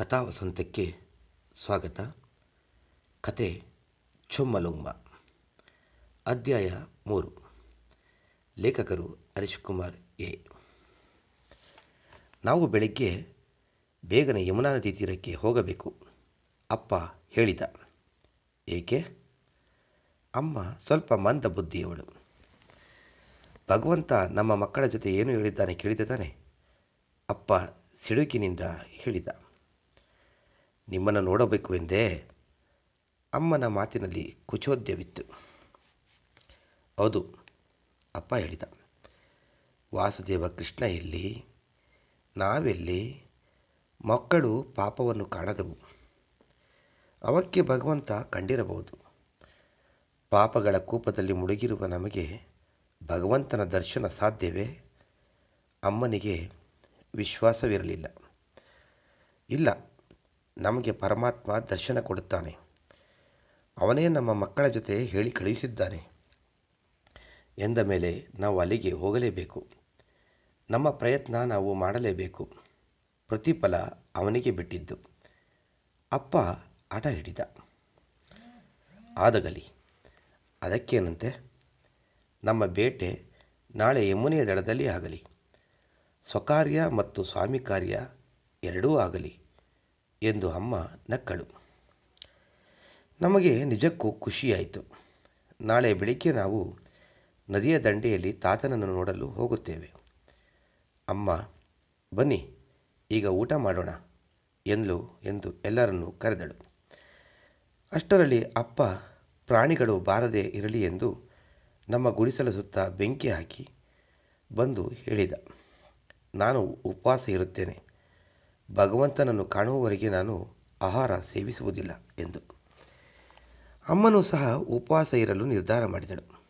ಕಥಾ ವಸಂತಕ್ಕೆ ಸ್ವಾಗತ. ಕತೆ ಚೊಮ್ಮಲುಂಗ್ಮ ಅಧ್ಯಾಯ ಮೂರು. ಲೇಖಕರು ಹರೀಶ್ ಕುಮಾರ್ ಎ. ನಾವು ಬೆಳಗ್ಗೆ ಬೇಗನೆ ಯಮುನಾ ನದಿ ತೀರಕ್ಕೆ ಹೋಗಬೇಕು, ಅಪ್ಪ ಹೇಳಿದ. ಏಕೆ? ಅಮ್ಮ ಸ್ವಲ್ಪ ಮಂದ ಬುದ್ಧಿಯವಳು. ಭಗವಂತ ನಮ್ಮ ಮಕ್ಕಳ ಜೊತೆ ಏನು ಹೇಳಿದ್ದಾನೆ ಕೇಳಿದ ತಾನೆ? ಅಪ್ಪ ಸಿಡುಕಿನಿಂದ ಹೇಳಿದ. ನಿಮ್ಮನ್ನು ನೋಡಬೇಕು ಎಂದೇ ಅಮ್ಮನ ಮಾತಿನಲ್ಲಿ ಕುಚೋದ್ಯವಿತ್ತು. ಹೌದು, ಅಪ್ಪ ಹೇಳಿದ. ವಾಸುದೇವ ಕೃಷ್ಣ ಎಲ್ಲಿ? ನಾವೆಲ್ಲಿ? ಮಕ್ಕಳು ಪಾಪವನ್ನು ಕಾಣದವು. ಅವಕ್ಕೆ ಭಗವಂತ ಕಂಡಿರಬಹುದು. ಪಾಪಗಳ ಕೂಪದಲ್ಲಿ ಮುಳುಗಿರುವ ನಮಗೆ ಭಗವಂತನ ದರ್ಶನ ಸಾಧ್ಯವೇ? ಅಮ್ಮನಿಗೆ ವಿಶ್ವಾಸವಿರಲಿಲ್ಲ. ಇಲ್ಲ ನಮಗೆ ಪರಮಾತ್ಮ ದರ್ಶನ ಕೊಡುತ್ತಾನೆ. ಅವನೇ ನಮ್ಮ ಮಕ್ಕಳ ಜೊತೆ ಹೇಳಿ ಕಳುಹಿಸಿದ್ದಾನೆ. ಎಂದ ಮೇಲೆ ನಾವು ಅಲ್ಲಿಗೆ ಹೋಗಲೇಬೇಕು. ನಮ್ಮ ಪ್ರಯತ್ನ ನಾವು ಮಾಡಲೇಬೇಕು. ಪ್ರತಿಫಲ ಅವನಿಗೆ ಬಿಟ್ಟಿದ್ದು. ಅಪ್ಪ ಹಠ ಹಿಡಿದ. ಆದಗಲಿ, ಅದಕ್ಕೇನಂತೆ? ನಮ್ಮ ಬೇಟೆ ನಾಳೆ ಯಮುನೆಯ ದಡದಲ್ಲಿ ಆಗಲಿ. ಸ್ವಕಾರ್ಯ ಮತ್ತು ಸ್ವಾಮಿ ಕಾರ್ಯ ಎರಡೂ ಆಗಲಿ. ಎಂದು ಅಮ್ಮ ನಕ್ಕಳು. ನಮಗೆ ನಿಜಕ್ಕೂ ಖುಷಿಯಾಯಿತು. ನಾಳೆ ಬೆಳಿಗ್ಗೆ ನಾವು ನದಿಯ ದಂಡೆಯಲ್ಲಿ ತಾತನನ್ನು ನೋಡಲು ಹೋಗುತ್ತೇವೆ. ಅಮ್ಮ, ಬನ್ನಿ, ಈಗ ಊಟ ಮಾಡೋಣ, ಎಂದ್ಲು ಎಂದು ಎಲ್ಲರನ್ನೂ ಕರೆದಳು. ಅಷ್ಟರಲ್ಲಿ ಅಪ್ಪ, ಪ್ರಾಣಿಗಳು ಬಾರದೇ ಇರಲಿ ಎಂದು ನಮ್ಮ ಗುಡಿಸಲ ಸುತ್ತ ಬೆಂಕಿ ಹಾಕಿ ಬಂದು ಹೇಳಿದ. ನಾನು ಉಪವಾಸ ಇರುತ್ತೇನೆ. ಭಗವಂತನನ್ನು ಕಾಣುವವರೆಗೆ ನಾನು ಆಹಾರ ಸೇವಿಸುವುದಿಲ್ಲ ಎಂದು. ಅಮ್ಮನೂ ಸಹ ಉಪವಾಸ ಇರಲು ನಿರ್ಧಾರ ಮಾಡಿದಳು.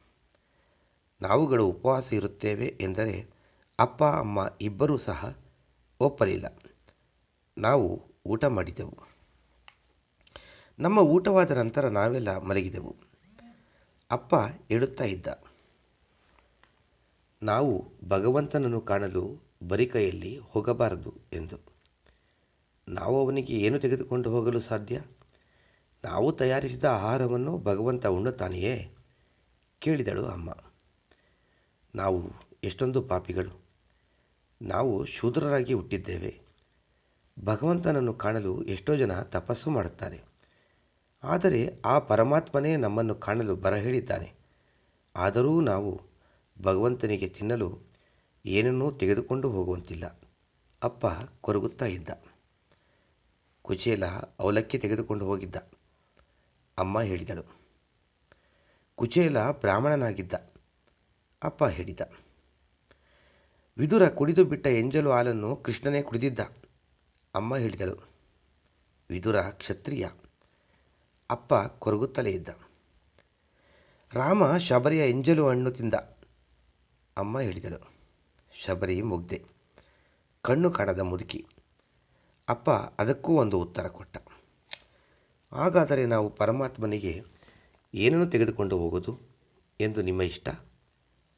ನಾವುಗಳು ಉಪವಾಸ ಇರುತ್ತೇವೆ ಎಂದರೆ ಅಪ್ಪ, ಅಮ್ಮ ಇಬ್ಬರೂ ಸಹ ಒಪ್ಪಲಿಲ್ಲ. ನಾವು ಊಟ ಮಾಡಿದೆವು. ನಮ್ಮ ಊಟವಾದ ನಂತರ ನಾವೆಲ್ಲ ಮಲಗಿದೆವು. ಅಪ್ಪ ಹೇಳುತ್ತಾ ಇದ್ದ. ನಾವು ಭಗವಂತನನ್ನು ಕಾಣಲು ಬರಿ ಕೈಯಲ್ಲಿ ಹೋಗಬಾರದು ಎಂದು. ನಾವು ಅವನಿಗೆ ಏನು ತೆಗೆದುಕೊಂಡು ಹೋಗಲು ಸಾಧ್ಯ? ನಾವು ತಯಾರಿಸಿದ ಆಹಾರವನ್ನು ಭಗವಂತ ಉಣ್ಣುತ್ತಾನೆಯೇ? ಕೇಳಿದಳು ಅಮ್ಮ. ನಾವು ಎಷ್ಟೊಂದು ಪಾಪಿಗಳು. ನಾವು ಶೂದ್ರರಾಗಿ ಹುಟ್ಟಿದ್ದೇವೆ. ಭಗವಂತನನ್ನು ಕಾಣಲು ಎಷ್ಟೋ ಜನ ತಪಸ್ಸು ಮಾಡುತ್ತಾರೆ. ಆದರೆ ಆ ಪರಮಾತ್ಮನೇ ನಮ್ಮನ್ನು ಕಾಣಲು ಬರ ಹೇಳಿದ್ದಾನೆ ಆದರೂ ನಾವು ಭಗವಂತನಿಗೆ ತಿನ್ನಲು ಏನನ್ನೂ ತೆಗೆದುಕೊಂಡು ಹೋಗುವಂತಿಲ್ಲ. ಅಪ್ಪ ಕೊರಗುತ್ತಾ ಇದ್ದ. ಕುಚೇಲ ಅವಲಕ್ಕಿ ತೆಗೆದುಕೊಂಡು ಹೋಗಿದ್ದ. ಅಮ್ಮ ಹೇಳಿದಳು, ಕುಚೇಲ ಬ್ರಾಹ್ಮಣನಾಗಿದ್ದ. ಅಪ್ಪ ಹೇಳಿದ, ವಿದುರ ಕುಡಿದು ಬಿಟ್ಟ ಎಂಜಲು ಹಾಲನ್ನು ಕೃಷ್ಣನೇ ಕುಡಿದಿದ್ದ. ಅಮ್ಮ ಹೇಳಿದಳು, ವಿದುರ ಕ್ಷತ್ರಿಯ. ಅಪ್ಪ ಕೊರಗುತ್ತಲೇ ಇದ್ದ, ರಾಮ ಶಬರಿಯ ಎಂಜಲು ಹಣ್ಣು ತಿಂದ. ಅಮ್ಮ ಹೇಳಿದಳು, ಶಬರಿ ಮುಗ್ದೆ, ಕಣ್ಣು ಕಾಣದ ಮುದುಕಿ. ಅಪ್ಪ ಅದಕ್ಕೂ ಒಂದು ಉತ್ತರ ಕೊಟ್ಟ. ಹಾಗಾದರೆ ನಾವು ಪರಮಾತ್ಮನಿಗೆ ಏನನ್ನು ತೆಗೆದುಕೊಂಡು ಹೋಗೋದು ಎಂದು ನಿಮ್ಮ ಇಷ್ಟ?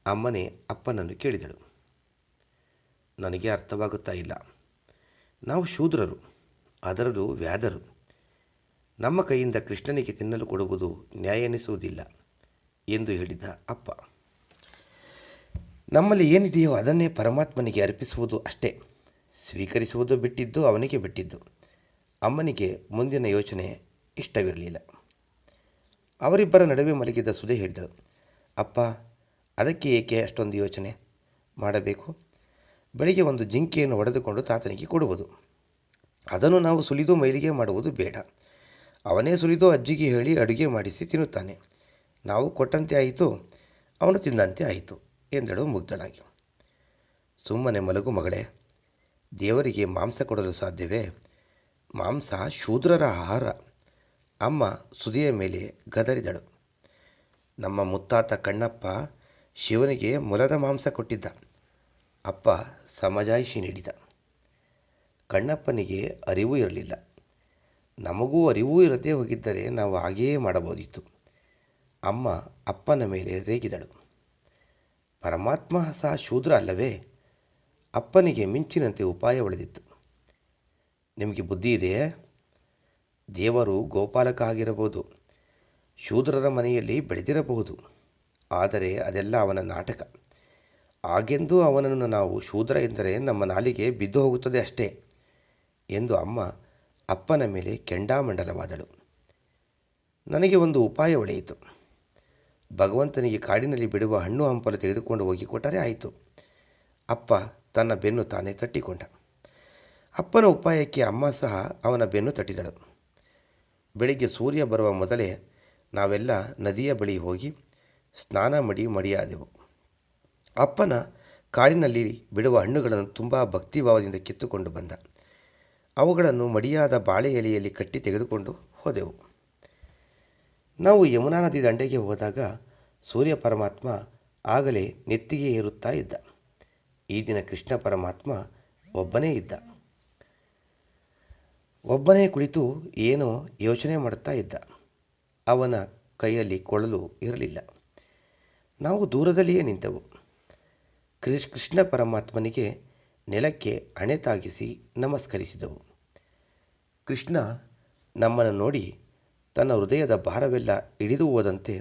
ಅಮ್ಮನೇ ಅಪ್ಪನನ್ನು ಕೇಳಿದಳು. ನನಗೆ ಅರ್ಥವಾಗುತ್ತಾ ಇಲ್ಲ. ನಾವು ಶೂದ್ರರು, ಅದರಲ್ಲೂ ವ್ಯಾಧರು. ನಮ್ಮ ಕೈಯಿಂದ ಕೃಷ್ಣನಿಗೆ ತಿನ್ನಲು ಕೊಡುವುದು ನ್ಯಾಯ ಎನಿಸುವುದಿಲ್ಲ ಎಂದು ಹೇಳಿದ ಅಪ್ಪ. ನಮ್ಮಲ್ಲಿ ಏನಿದೆಯೋ ಅದನ್ನೇ ಪರಮಾತ್ಮನಿಗೆ ಅರ್ಪಿಸುವುದು ಅಷ್ಟೇ. ಸ್ವೀಕರಿಸುವುದು ಬಿಟ್ಟಿದ್ದು ಅವನಿಗೆ ಬಿಟ್ಟಿದ್ದು. ಅಮ್ಮನಿಗೆ ಮುಂದಿನ ಯೋಚನೆ ಇಷ್ಟವಿರಲಿಲ್ಲ. ಅವರಿಬ್ಬರ ನಡುವೆ ಮಲಗಿದ್ದ ಸುಧೆ ಹೇಳಿದಳು, ಅಪ್ಪ, ಅದಕ್ಕೆ ಏಕೆ ಅಷ್ಟೊಂದು ಯೋಚನೆ ಮಾಡಬೇಕು? ಬೆಳಿಗ್ಗೆ ಒಂದು ಜಿಂಕೆಯನ್ನು ಒಡೆದುಕೊಂಡು ತಾತನಿಗೆ ಕೊಡುವುದು. ಅದನ್ನು ನಾವು ಸುಲಿದು ಮೈಲಿಗೆ ಮಾಡುವುದು ಬೇಡ. ಅವನೇ ಸುಲಿದು ಅಜ್ಜಿಗೆ ಹೇಳಿ ಅಡುಗೆ ಮಾಡಿಸಿ ತಿನ್ನುತ್ತಾನೆ. ನಾವು ಕೊಟ್ಟಂತೆ ಆಯಿತು, ಅವನು ತಿಂದಂತೆ ಆಯಿತು, ಎಂದಳು ಮುಗ್ಧಳಾಗಿ. ಸುಮ್ಮನೆ ಮಲಗು ಮಗಳೇ ದೇವರಿಗೆ ಮಾಂಸ ಕೊಡಲು ಸಾಧ್ಯವೇ? ಮಾಂಸ ಶೂದ್ರರ ಆಹಾರ. ಅಮ್ಮ ಸುದಿಯ ಮೇಲೆ ಗದರಿದಳು. ನಮ್ಮ ಮುತ್ತಾತ ಕಣ್ಣಪ್ಪ ಶಿವನಿಗೆ ಮೊಲದ ಮಾಂಸ ಕೊಟ್ಟಿದ್ದ. ಅಪ್ಪ ಸಮಜಾಯಿಷಿ ನೀಡಿದ. ಕಣ್ಣಪ್ಪನಿಗೆ ಅರಿವು ಇರಲಿಲ್ಲ. ನಮಗೂ ಅರಿವು ಇರದೇ ಹೋಗಿದ್ದರೆ ನಾವು ಹಾಗೆಯೇ ಮಾಡಬಹುದಿತ್ತು. ಅಮ್ಮ ಅಪ್ಪನ ಮೇಲೆ ರೇಗಿದಳು. ಪರಮಾತ್ಮ ಸಹ ಶೂದ್ರ ಅಲ್ಲವೇ? ಅಪ್ಪನಿಗೆ ಮಿಂಚಿನಂತೆ ಉಪಾಯ ಉಳಿದಿತ್ತು ನಿಮಗೆ ಬುದ್ಧಿ ಇದೆಯೇ? ದೇವರು ಗೋಪಾಲಕ ಆಗಿರಬಹುದು ಶೂದ್ರರ ಮನೆಯಲ್ಲಿ ಬೆಳೆದಿರಬಹುದು, ಆದರೆ ಅದೆಲ್ಲ ಅವನ ನಾಟಕ. ಹಾಗೆಂದು ಅವನನ್ನು ನಾವು ಶೂದ್ರ ಎಂದರೆ ನಮ್ಮ ನಾಲಿಗೆ ಬಿದ್ದು ಹೋಗುತ್ತದೆ ಅಷ್ಟೇ ಎಂದು ಅಮ್ಮ ಅಪ್ಪನ ಮೇಲೆ ಕೆಂಡಾಮಂಡಲವಾದಳು. ನನಗೆ ಒಂದು ಉಪಾಯ ಒಳೆಯಿತು. ಭಗವಂತನಿಗೆ ಕಾಡಿನಲ್ಲಿ ಬಿಡುವ ಹಣ್ಣು ಹಂಪಲು ತೆಗೆದುಕೊಂಡು ಹೋಗಿ ಕೊಟ್ಟರೆ ಆಯಿತು. ಅಪ್ಪ ತನ್ನ ಬೆನ್ನು ತಾನೇ ತಟ್ಟಿಕೊಂಡ. ಅಪ್ಪನ ಉಪಾಯಕ್ಕೆ ಅಮ್ಮ ಸಹ ಅವನ ಬೆನ್ನು ತಟ್ಟಿದಳು. ಬೆಳಿಗ್ಗೆ ಸೂರ್ಯ ಬರುವ ಮೊದಲೇ ನಾವೆಲ್ಲ ನದಿಯ ಬಳಿ ಹೋಗಿ ಸ್ನಾನ ಮಡಿ ಮಡಿಯಾದೆವು. ಅಪ್ಪನ ಕಾಡಿನಲ್ಲಿ ಬಿಡುವ ಹಣ್ಣುಗಳನ್ನು ತುಂಬ ಭಕ್ತಿಭಾವದಿಂದ ಕಿತ್ತುಕೊಂಡು ಬಂದ. ಅವುಗಳನ್ನು ಮಡಿಯಾದ ಬಾಳೆ ಎಲೆಯಲ್ಲಿ ಕಟ್ಟಿ ತೆಗೆದುಕೊಂಡು ಹೋದೆವು. ನಾವು ಯಮುನಾ ನದಿ ದಂಡೆಗೆ ಹೋದಾಗ ಸೂರ್ಯ ಪರಮಾತ್ಮ ಆಗಲೇ ನೆತ್ತಿಗೆ ಏರುತ್ತಾ ಇದ್ದ. ಈ ದಿನ ಕೃಷ್ಣ ಪರಮಾತ್ಮ ಒಬ್ಬನೇ ಇದ್ದ. ಒಬ್ಬನೇ ಕುಳಿತು ಏನೋ ಯೋಚನೆ ಮಾಡುತ್ತಾ ಇದ್ದ. ಅವನ ಕೈಯಲ್ಲಿ ಕೊಳಲು ಇರಲಿಲ್ಲ. ನಾವು ದೂರದಲ್ಲಿಯೇ ನಿಂತೆವು. ಕೃಷ್, ಕೃಷ್ಣ ಪರಮಾತ್ಮನಿಗೆ ನೆಲಕ್ಕೆ ಹಣೆ ತಾಗಿಸಿ ನಮಸ್ಕರಿಸಿದೆವು. ಕೃಷ್ಣ ನಮ್ಮನ್ನು ನೋಡಿ ತನ್ನ ಹೃದಯದ ಭಾರವೆಲ್ಲ ಹಿಡಿದು ಹೋದಂತೆ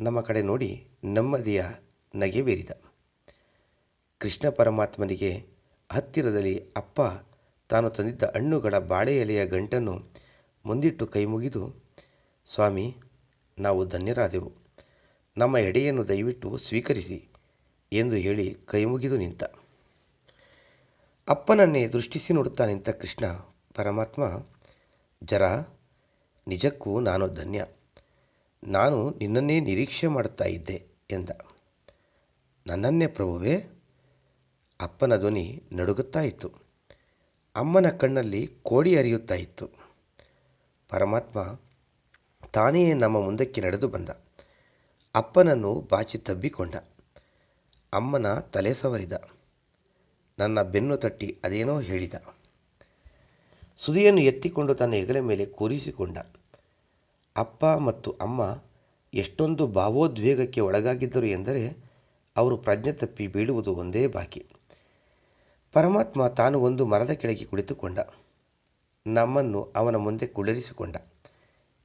ನಮ್ಮ ಕಡೆ ನೋಡಿ ನೆಮ್ಮದಿಯ ನಗೆ ಬೀರಿದ ಕೃಷ್ಣ ಪರಮಾತ್ಮನಿಗೆ ಹತ್ತಿರದಲ್ಲಿ ಅಪ್ಪ, ತಾನು ತಂದಿದ್ದ ಹಣ್ಣುಗಳ ಬಾಳೆ ಎಲೆಯ ಗಂಟನ್ನು ಮುಂದಿಟ್ಟು ಕೈಮುಗಿದು, ಸ್ವಾಮಿ, ನಾವು ಧನ್ಯರಾದೆವು. ನಮ್ಮ ಎಡೆಯನ್ನು ದಯವಿಟ್ಟು ಸ್ವೀಕರಿಸಿ ಎಂದು ಹೇಳಿ ಕೈ ಮುಗಿದು ನಿಂತ. ಅಪ್ಪನನ್ನೇ ದೃಷ್ಟಿಸಿ ನೋಡುತ್ತಾ ನಿಂತ ಕೃಷ್ಣ, ಪರಮಾತ್ಮ, ಜರ, ನಿಜಕ್ಕೂ ನಾನು ಧನ್ಯ. ನಾನು ನಿನ್ನನ್ನೇ ನಿರೀಕ್ಷೆ ಮಾಡುತ್ತಾ ಇದ್ದೆ ಎಂದ. ನನ್ನನ್ನೇ ಪ್ರಭುವೇ ಅಪ್ಪನ ಧ್ವನಿ ನಡುಗುತ್ತಾ ಇತ್ತು. ಅಮ್ಮನ ಕಣ್ಣಲ್ಲಿ ಕೋಡಿ ಹರಿಯುತ್ತಾ ಇತ್ತು. ಪರಮಾತ್ಮ ತಾನೇ ನಮ್ಮ ಮುಂದಕ್ಕೆ ನಡೆದು ಬಂದ. ಅಪ್ಪನನ್ನು ಬಾಚಿ ತಬ್ಬಿಕೊಂಡ. ಅಮ್ಮನ ತಲೆ ಸವರಿದ. ನನ್ನ ಬೆನ್ನು ತಟ್ಟಿ ಅದೇನೋ ಹೇಳಿದ. ಸುದಿಯನ್ನು ಎತ್ತಿಕೊಂಡು ತನ್ನ ಹೆಗಲ ಮೇಲೆ ಕೂರಿಸಿಕೊಂಡ. ಅಪ್ಪ ಮತ್ತು ಅಮ್ಮ ಎಷ್ಟೊಂದು ಭಾವೋದ್ವೇಗಕ್ಕೆ ಒಳಗಾಗಿದ್ದರು ಎಂದರೆ ಅವರು ಪ್ರಜ್ಞೆ ತಪ್ಪಿ ಬೀಳುವುದು ಒಂದೇ ಬಾಕಿ. ಪರಮಾತ್ಮ ತಾನು ಒಂದು ಮರದ ಕೆಳಗೆ ಕುಳಿತುಕೊಂಡ. ನಮ್ಮನ್ನು ಅವನ ಮುಂದೆ ಕುಳ್ಳರಿಸಿಕೊಂಡ.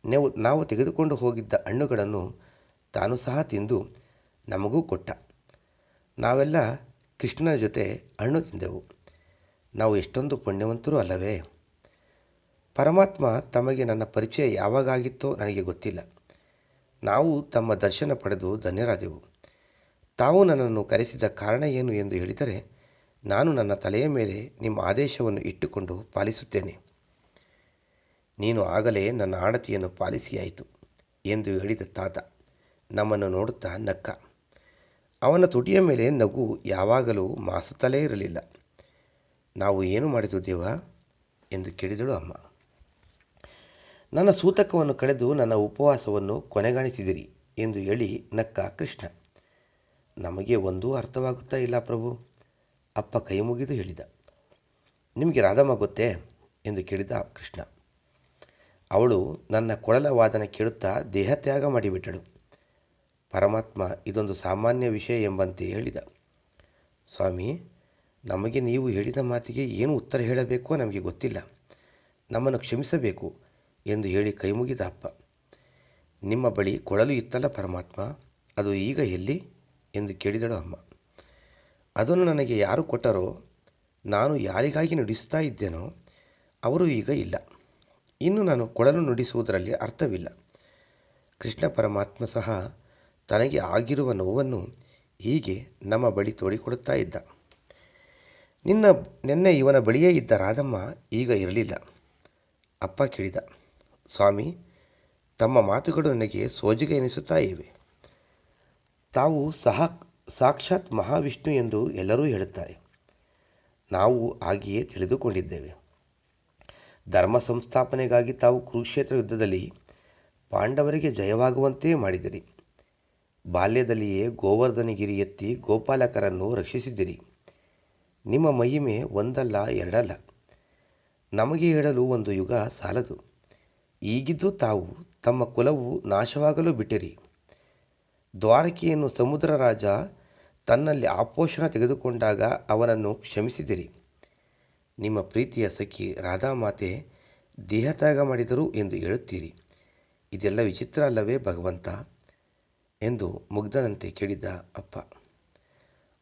ನಾವು ನಾವು ತೆಗೆದುಕೊಂಡು ಹೋಗಿದ್ದ ಹಣ್ಣುಗಳನ್ನು ತಾನು ಸಹ ತಿಂದು ನಮಗೂ ಕೊಟ್ಟ. ನಾವೆಲ್ಲ ಕೃಷ್ಣನ ಜೊತೆ ಹಣ್ಣು ತಿಂದೆವು. ನಾವು ಎಷ್ಟೊಂದು ಪುಣ್ಯವಂತರು ಅಲ್ಲವೇ? ಪರಮಾತ್ಮ ತಮಗೆ ನನ್ನ ಪರಿಚಯ ಯಾವಾಗಾಗಿತ್ತೋ ನನಗೆ ಗೊತ್ತಿಲ್ಲ. ನಾವು ತಮ್ಮ ದರ್ಶನ ಪಡೆದು ಧನ್ಯರಾದೆವು. ತಾವು ನನ್ನನ್ನು ಕರೆಸಿದ ಕಾರಣ ಏನು ಎಂದು ಹೇಳಿದರೆ ನಾನು ನನ್ನ ತಲೆಯ ಮೇಲೆ ನಿಮ್ಮ ಆದೇಶವನ್ನು ಇಟ್ಟುಕೊಂಡು ಪಾಲಿಸುತ್ತೇನೆ. ನೀನು ಆಗಲೇ ನನ್ನ ಆಡತಿಯನ್ನು ಪಾಲಿಸಿಯಾಯಿತು ಎಂದು ಹೇಳಿದ ತಾತ. ನಮ್ಮನ್ನು ನೋಡುತ್ತಾ ನಕ್ಕ. ಅವನ ತುಟಿಯ ಮೇಲೆ ನಗು ಯಾವಾಗಲೂ ಮಾಸುತ್ತಲೇ ಇರಲಿಲ್ಲ. ನಾವು ಏನು ಮಾಡಿದು ದೇವ? ಎಂದು ಕೇಳಿದಳು ಅಮ್ಮ. ನನ್ನ ಸೂತಕವನ್ನು ಕಳೆದು ನನ್ನ ಉಪವಾಸವನ್ನು ಕೊನೆಗಾಣಿಸಿದಿರಿ ಎಂದು ಹೇಳಿ ನಕ್ಕ ಕೃಷ್ಣ. ನಮಗೆ ಒಂದೂ ಅರ್ಥವಾಗುತ್ತಾ ಇಲ್ಲ ಪ್ರಭು. ಅಪ್ಪ ಕೈ ಮುಗಿದು ಹೇಳಿದ. ನಿಮಗೆ ರಾಧಮ್ಮ ಗೊತ್ತೇ? ಎಂದು ಕೇಳಿದ ಕೃಷ್ಣ. ಅವಳು ನನ್ನ ಕೊಳಲ ವಾದನ ಕೇಳುತ್ತಾ ದೇಹತ್ಯಾಗ ಮಾಡಿಬಿಟ್ಟಳು. ಪರಮಾತ್ಮ ಇದೊಂದು ಸಾಮಾನ್ಯ ವಿಷಯ ಎಂಬಂತೆ ಹೇಳಿದ. ಸ್ವಾಮಿ, ನಮಗೆ ನೀವು ಹೇಳಿದ ಮಾತಿಗೆ ಏನು ಉತ್ತರ ಹೇಳಬೇಕೋ ನಮಗೆ ಗೊತ್ತಿಲ್ಲ. ನಮ್ಮನ್ನು ಕ್ಷಮಿಸಬೇಕು ಎಂದು ಹೇಳಿ ಕೈಮುಗಿದ ಅಪ್ಪ. ನಿಮ್ಮ ಬಳಿ ಕೊಳಲು ಇತ್ತಲ್ಲ ಪರಮಾತ್ಮ, ಅದು ಈಗ ಎಲ್ಲಿ? ಎಂದು ಕೇಳಿದಳು ಅಮ್ಮ. ಅದನ್ನು ನನಗೆ ಯಾರು ಕೊಟ್ಟರೋ, ನಾನು ಯಾರಿಗಾಗಿ ನುಡಿಸ್ತಾ ಇದ್ದೇನೋ, ಅವರು ಈಗ ಇಲ್ಲ. ಇನ್ನು ನಾನು ಕೊಡಲು ನುಡಿಸುವುದರಲ್ಲಿ ಅರ್ಥವಿಲ್ಲ. ಕೃಷ್ಣ ಪರಮಾತ್ಮ ಸಹ ತನಗೆ ಆಗಿರುವ ನೋವನ್ನು ಹೀಗೆ ನಮ್ಮ ಬಳಿ ತೋಡಿಕೊಡುತ್ತಾ ಇದ್ದ. ನಿನ್ನ, ನಿನ್ನೆ ಇವನ ಬಳಿಯೇ ಇದ್ದ ರಾಧಮ್ಮ ಈಗ ಇರಲಿಲ್ಲ. ಅಪ್ಪ ಕೇಳಿದ, ಸ್ವಾಮಿ, ತಮ್ಮ ಮಾತುಗಳು ನನಗೆ ಸೋಜಿಗೆ ಎನಿಸುತ್ತಾ ಇವೆ. ತಾವು ಸಹ ಸಾಕ್ಷಾತ್ ಮಹಾವಿಷ್ಣು ಎಂದು ಎಲ್ಲರೂ ಹೇಳುತ್ತಾರೆ. ನಾವು ಹಾಗೆಯೇ ತಿಳಿದುಕೊಂಡಿದ್ದೇವೆ. ಧರ್ಮ ಸಂಸ್ಥಾಪನೆಗಾಗಿ ತಾವು ಕುರುಕ್ಷೇತ್ರ ಯುದ್ಧದಲ್ಲಿ ಪಾಂಡವರಿಗೆ ಜಯವಾಗುವಂತೆ ಮಾಡಿದಿರಿ. ಬಾಲ್ಯದಲ್ಲಿಯೇ ಗೋವರ್ಧನಗಿರಿ ಎತ್ತಿ ಗೋಪಾಲಕರನ್ನು ರಕ್ಷಿಸಿದಿರಿ. ನಿಮ್ಮ ಮಹಿಮೆ ಒಂದಲ್ಲ, ಎರಡಲ್ಲ. ನಮಗೆ ಹೇಳಲು ಒಂದು ಯುಗ ಸಾಲದು. ಈಗಿದ್ದು ತಾವು ತಮ್ಮ ಕುಲವು ನಾಶವಾಗಲು ಬಿಟ್ಟಿರಿ. ದ್ವಾರಕೆಯನ್ನು ಸಮುದ್ರ ರಾಜ ತನ್ನಲ್ಲಿ ಆಪೋಷಣ ತೆಗೆದುಕೊಂಡಾಗ ಅವನನ್ನು ಕ್ಷಮಿಸಿದಿರಿ. ನಿಮ್ಮ ಪ್ರೀತಿಯ ಸಖಿ ರಾಧಾಮಾತೆ ದೇಹತ್ಯಾಗ ಮಾಡಿದರು ಎಂದು ಹೇಳುತ್ತೀರಿ. ಇದೆಲ್ಲ ವಿಚಿತ್ರ ಅಲ್ಲವೇ ಭಗವಂತ? ಎಂದು ಮುಗ್ಧನಂತೆ ಕೇಳಿದ ಅಪ್ಪ.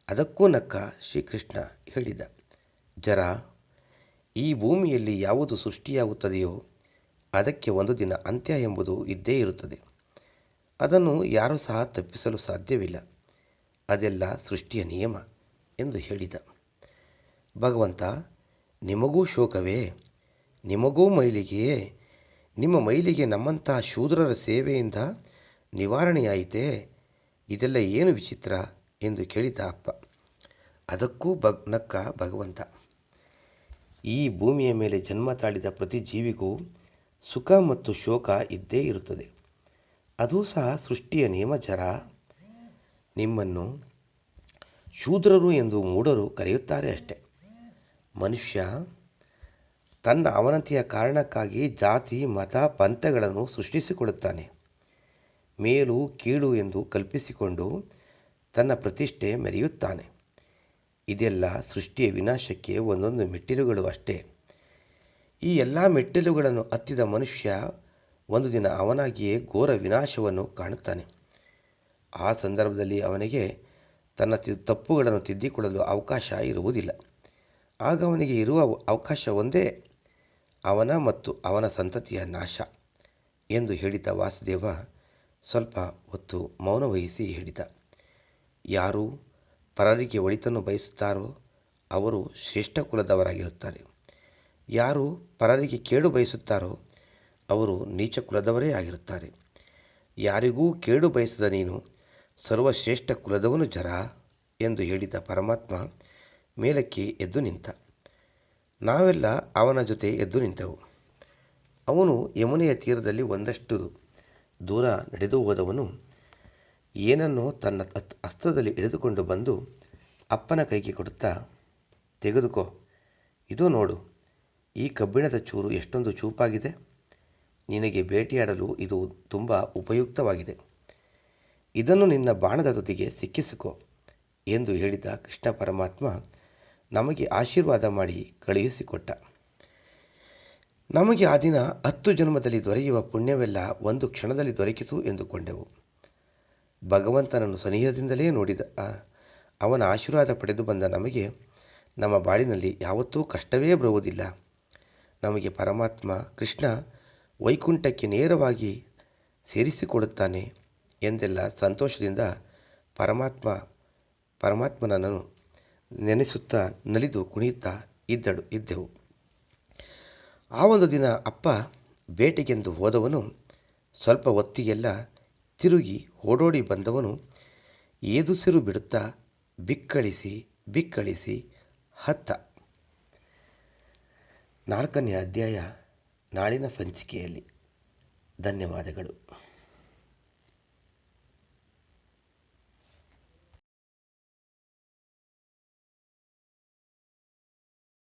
ಅದಕ್ಕೂ ನಕ್ಕ ಶ್ರೀಕೃಷ್ಣ ಹೇಳಿದ, ಜರ, ಈ ಭೂಮಿಯಲ್ಲಿ ಯಾವುದು ಸೃಷ್ಟಿಯಾಗುತ್ತದೆಯೋ ಅದಕ್ಕೆ ಒಂದು ದಿನ ಅಂತ್ಯ ಎಂಬುದು ಇದ್ದೇ ಇರುತ್ತದೆ. ಅದನ್ನು ಯಾರೂ ಸಹ ತಪ್ಪಿಸಲು ಸಾಧ್ಯವಿಲ್ಲ. ಅದೆಲ್ಲ ಸೃಷ್ಟಿಯ ನಿಯಮ ಎಂದು ಹೇಳಿದ. ಭಗವಂತ, ನಿಮಗೂ ಶೋಕವೇ? ನಿಮಗೂ ಮೈಲಿಗೆಯೇ? ನಿಮ್ಮ ಮೈಲಿಗೆ ನಮ್ಮಂತಹ ಶೂದ್ರರ ಸೇವೆಯಿಂದ ನಿವಾರಣೆಯಾಯಿತೇ? ಇದೆಲ್ಲ ಏನು ವಿಚಿತ್ರ? ಎಂದು ಕೇಳಿದ ಅಪ್ಪ. ಅದಕ್ಕೂ ಬಗ್, ನಕ್ಕ ಭಗವಂತ, ಈ ಭೂಮಿಯ ಮೇಲೆ ಜನ್ಮ ತಾಳಿದ ಪ್ರತಿ ಜೀವಿಗೂ ಸುಖ ಮತ್ತು ಶೋಕ ಇದ್ದೇ ಇರುತ್ತದೆ. ಅದೂ ಸಹ ಸೃಷ್ಟಿಯ ನಿಯಮ ಜರ. ನಿಮ್ಮನ್ನು ಶೂದ್ರರು ಎಂದು ಮೂಢರು ಕರೆಯುತ್ತಾರೆ ಅಷ್ಟೆ. ಮನುಷ್ಯ ತನ್ನ ಅವನತಿಯ ಕಾರಣಕ್ಕಾಗಿ ಜಾತಿ, ಮತ, ಪಂಥಗಳನ್ನು ಸೃಷ್ಟಿಸಿಕೊಳ್ಳುತ್ತಾನೆ. ಮೇಲು, ಕೀಳು ಎಂದು ಕಲ್ಪಿಸಿಕೊಂಡು ತನ್ನ ಪ್ರತಿಷ್ಠೆ ಮೆರೆಯುತ್ತಾನೆ. ಇದೆಲ್ಲ ಸೃಷ್ಟಿಯ ವಿನಾಶಕ್ಕೆ ಒಂದೊಂದು ಮೆಟ್ಟಿಲುಗಳು ಅಷ್ಟೇ. ಈ ಎಲ್ಲ ಮೆಟ್ಟಿಲುಗಳನ್ನು ಹತ್ತಿದ ಮನುಷ್ಯ ಒಂದು ದಿನ ಅವನಾಗಿಯೇ ಘೋರ ವಿನಾಶವನ್ನು ಕಾಣುತ್ತಾನೆ. ಆ ಸಂದರ್ಭದಲ್ಲಿ ಅವನಿಗೆ ತನ್ನ ತಪ್ಪುಗಳನ್ನು ತಿದ್ದಿಕೊಳ್ಳಲು ಅವಕಾಶ ಇರುವುದಿಲ್ಲ. ಆಗ ಅವನಿಗೆ ಇರುವ ಅವಕಾಶ ಒಂದೇ, ಅವನ ಮತ್ತು ಅವನ ಸಂತತಿಯ ನಾಶ ಎಂದು ಹೇಳಿದ ವಾಸುದೇವ ಸ್ವಲ್ಪ ಹೊತ್ತು ಮೌನವಹಿಸಿ ಹೇಳಿದ. ಯಾರು ಪರರಿಗೆ ಒಳಿತನ್ನು ಬಯಸುತ್ತಾರೋ ಅವರು ಶ್ರೇಷ್ಠ ಕುಲದವರಾಗಿರುತ್ತಾರೆ. ಯಾರು ಪರರಿಗೆ ಕೇಡು ಬಯಸುತ್ತಾರೋ ಅವರು ನೀಚ ಕುಲದವರೇ ಆಗಿರುತ್ತಾರೆ. ಯಾರಿಗೂ ಕೇಡು ಬಯಸದ ನೀನು, ಸರ್ವಶ್ರೇಷ್ಠ ಕುಲದವನು ಜರ ಎಂದು ಹೇಳಿದ ಪರಮಾತ್ಮ ಮೇಲಕ್ಕೆ ಎದ್ದು ನಿಂತ. ನಾವೆಲ್ಲ ಅವನ ಜೊತೆ ಎದ್ದು ನಿಂತೆವು. ಅವನು ಯಮುನೆಯ ತೀರದಲ್ಲಿ ಒಂದಷ್ಟು ದೂರ ನಡೆದು ಹೋದವನು, ಏನನ್ನೋ ತನ್ನ ಅಸ್ತ್ರದಲ್ಲಿ ಹಿಡಿದುಕೊಂಡು ಬಂದು ಅಪ್ಪನ ಕೈಗೆ ಕೊಡುತ್ತಾ, ತೆಗೆದುಕೋ, ಇದು ನೋಡು, ಈ ಕಬ್ಬಿಣದ ಚೂರು ಎಷ್ಟೊಂದು ಚೂಪಾಗಿದೆ? ನಿನಗೆ ಭೇಟಿಯಾಡಲು ಇದು ತುಂಬ ಉಪಯುಕ್ತವಾಗಿದೆ. ಇದನ್ನು ನಿನ್ನ ಬಾಣದ ತುದಿಗೆ ಸಿಕ್ಕಿಸಿಕೋ ಎಂದು ಹೇಳಿದ ಕೃಷ್ಣ ಪರಮಾತ್ಮ ನಮಗೆ ಆಶೀರ್ವಾದ ಮಾಡಿ ಕಳುಹಿಸಿಕೊಟ್ಟ. ನಮಗೆ ಆ ದಿನ ಹತ್ತು ಜನ್ಮದಲ್ಲಿ ದೊರೆಯುವ ಪುಣ್ಯವೆಲ್ಲ ಒಂದು ಕ್ಷಣದಲ್ಲಿ ದೊರಕಿತು ಎಂದುಕೊಂಡೆವು. ಭಗವಂತನನ್ನು ಸನಿಹದಿಂದಲೇ ನೋಡಿದ ಅವನ ಆಶೀರ್ವಾದ ಪಡೆದು ಬಂದ ನಮಗೆ ನಮ್ಮ ಬಾಳಿನಲ್ಲಿ ಯಾವತ್ತೂ ಕಷ್ಟವೇ ಬರುವುದಿಲ್ಲ. ನಮಗೆ ಪರಮಾತ್ಮ, ಕೃಷ್ಣ ವೈಕುಂಠಕ್ಕೆ ನೇರವಾಗಿ ಸೇರಿಸಿಕೊಡುತ್ತಾನೆ ಎಂದೆಲ್ಲ ಸಂತೋಷದಿಂದ ಪರಮಾತ್ಮ, ಪರಮಾತ್ಮನನ್ನು ನೆನೆಸುತ್ತಾ ನಲಿದು ಕುಣಿಯುತ್ತಾ ಇದ್ದಳು, ಇದ್ದೆವು. ಆ ಒಂದು ದಿನ ಅಪ್ಪ ಬೇಟೆಗೆಂದು ಹೋದವನು ಸ್ವಲ್ಪ ಹೊತ್ತಿಗೆಲ್ಲ ತಿರುಗಿ ಓಡೋಡಿ ಬಂದವನು ಏದುಸಿರು ಬಿಡುತ್ತಾ ಬಿಕ್ಕಳಿಸಿ ಬಿಕ್ಕಳಿಸಿ ಹತ್ತ. ನಾಲ್ಕನೇ ಅಧ್ಯಾಯ ನಾಳಿನ ಸಂಚಿಕೆಯಲ್ಲಿ ಧನ್ಯವಾದಗಳು.